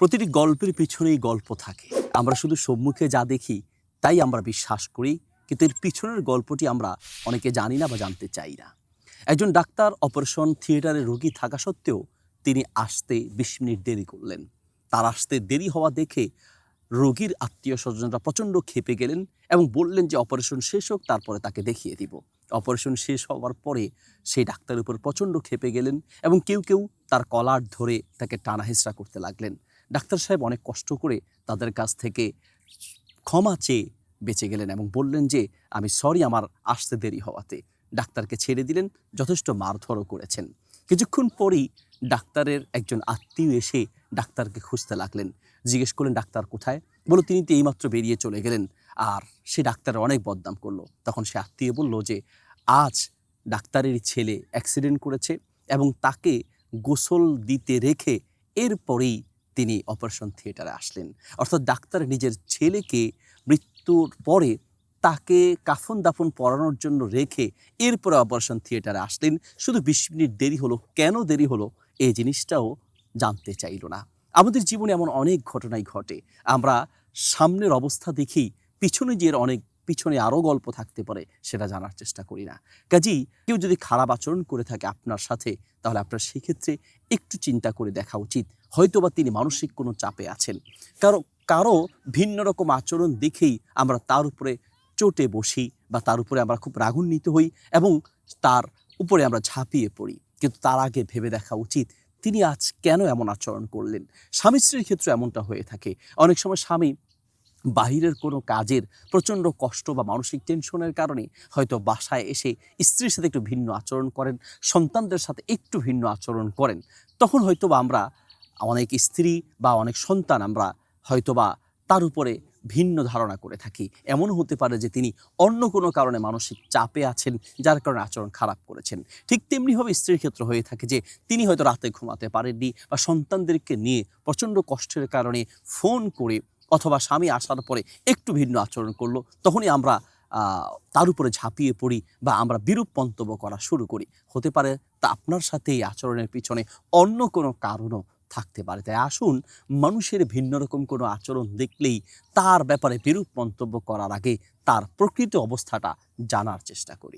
প্রতিটি গল্পের পিছনেই গল্প থাকে। আমরা শুধু সম্মুখে যা দেখি, তাই আমরা বিশ্বাস করি, কিন্তু এর পিছনের গল্পটি আমরা অনেকে জানি না বা জানতে চাই না। একজন ডাক্তার অপারেশন থিয়েটারে রোগী থাকা সত্ত্বেও তিনি আসতে বিশ মিনিট দেরি করলেন। তার আসতে দেরি হওয়া দেখে রোগীর আত্মীয় স্বজনরা প্রচণ্ড ক্ষেপে গেলেন এবং বললেন যে অপারেশন শেষ হোক, তারপরে তাকে দেখিয়ে দিব। অপারেশন শেষ হওয়ার পরে সেই ডাক্তারের উপর প্রচণ্ড ক্ষেপে গেলেন এবং কেউ কেউ তার কলার ধরে তাকে টানা হেঁচড়া করতে লাগলেন। ডাক্তার সাহেব অনেক কষ্ট করে তাদের কাছ থেকে ক্ষমা চেয়ে বেঁচে গেলেন এবং বললেন যে, আমি সরি আমার আসতে দেরি হওয়াতে। ডাক্তারকে ছেড়ে দিলেন, যথেষ্ট মারধরও করেছেন। কিছুক্ষণ পরেই ডাক্তারের একজন আত্মীয় এসে ডাক্তারকে খুঁজতে লাগলেন। জিজ্ঞেস করলেন, ডাক্তার কোথায়? বলো তিনি তো এইমাত্র বেরিয়ে চলে গেলেন। আর সে ডাক্তারের অনেক বদনাম করল। তখন সে আত্মীয় বলল যে, আজ ডাক্তারের ছেলে অ্যাক্সিডেন্ট করেছে এবং তাকে গোসল দিতে রেখে এরপরেই তিনি অপারেশন থিয়েটারে আসলেন। অর্থাৎ ডাক্তার নিজের ছেলেকে মৃত্যুর পরে তাকে কাফন দাফন পরানোর জন্য রেখে এরপরে অপারেশন থিয়েটারে আসলেন। শুধু বিশ মিনিট দেরি হলো, কেন দেরি হলো এই জিনিসটাও জানতে চাইল না। আমাদের জীবনে এমন অনেক ঘটনাই ঘটে। আমরা সামনের অবস্থা দেখি পিছনে যে অনেক পিছনে আরও গল্প থাকতে পারে, সেটা জানার চেষ্টা করি না। কাজেই কেউ যদি খারাপ আচরণ করে থাকে আপনার সাথে, তাহলে আপনার সেক্ষেত্রে একটু চিন্তা করে দেখা উচিত। হয়তোবা তিনি মানসিক কোনো চাপে আছেন। কারও কারও ভিন্ন রকম আচরণ দেখেই আমরা তার উপরে চটে বসি বা তার উপরে আমরা খুব রাগান্বিত হই এবং তার উপরে আমরা ঝাঁপিয়ে পড়ি। কিন্তু তার আগে ভেবে দেখা উচিত, তিনি আজ কেন এমন আচরণ করলেন? স্বামী স্ত্রীর ক্ষেত্রে এমনটা হয়ে থাকে। অনেক সময় স্বামী বাহিরের কোনো কাজের প্রচণ্ড কষ্ট বা মানসিক টেনশনের কারণে হয়তো বাসায় এসে স্ত্রীর সাথে একটু ভিন্ন আচরণ করেন, সন্তানদের সাথে একটু ভিন্ন আচরণ করেন। তখন হয়তো বা আমরা অনেক স্ত্রী বা অনেক সন্তান আমরা হয়তোবা তার উপরে ভিন্ন ধারণা করে থাকি। এমন হতে পারে যে তিনি অন্য কোনো কারণে মানসিক চাপে আছেন, যার কারণে আচরণ খারাপ করেছেন। ঠিক তেমনিভাবে স্ত্রীর ক্ষেত্রে হয়ে থাকে যে তিনি হয়তো রাতে ঘুমাতে পারেননি বা সন্তানদেরকে নিয়ে প্রচণ্ড কষ্টের কারণে ফোন করে অথবা স্বামী আসার পরে একটু ভিন্ন আচরণ করল, তখনই আমরা তার উপরে ঝাঁপিয়ে পড়ি বা আমরা বিরূপ মন্তব্য করা শুরু করি। হতে পারে তা আপনার সাথে এই আচরণের পিছনে অন্য কোনো কারণও থাকতে পারে। তাই আসুন, মানুষের ভিন্ন রকম কোনো আচরণ দেখলেই তার ব্যাপারে বিরূপ মন্তব্য করার আগে তার প্রকৃত অবস্থাটা জানার চেষ্টা করি।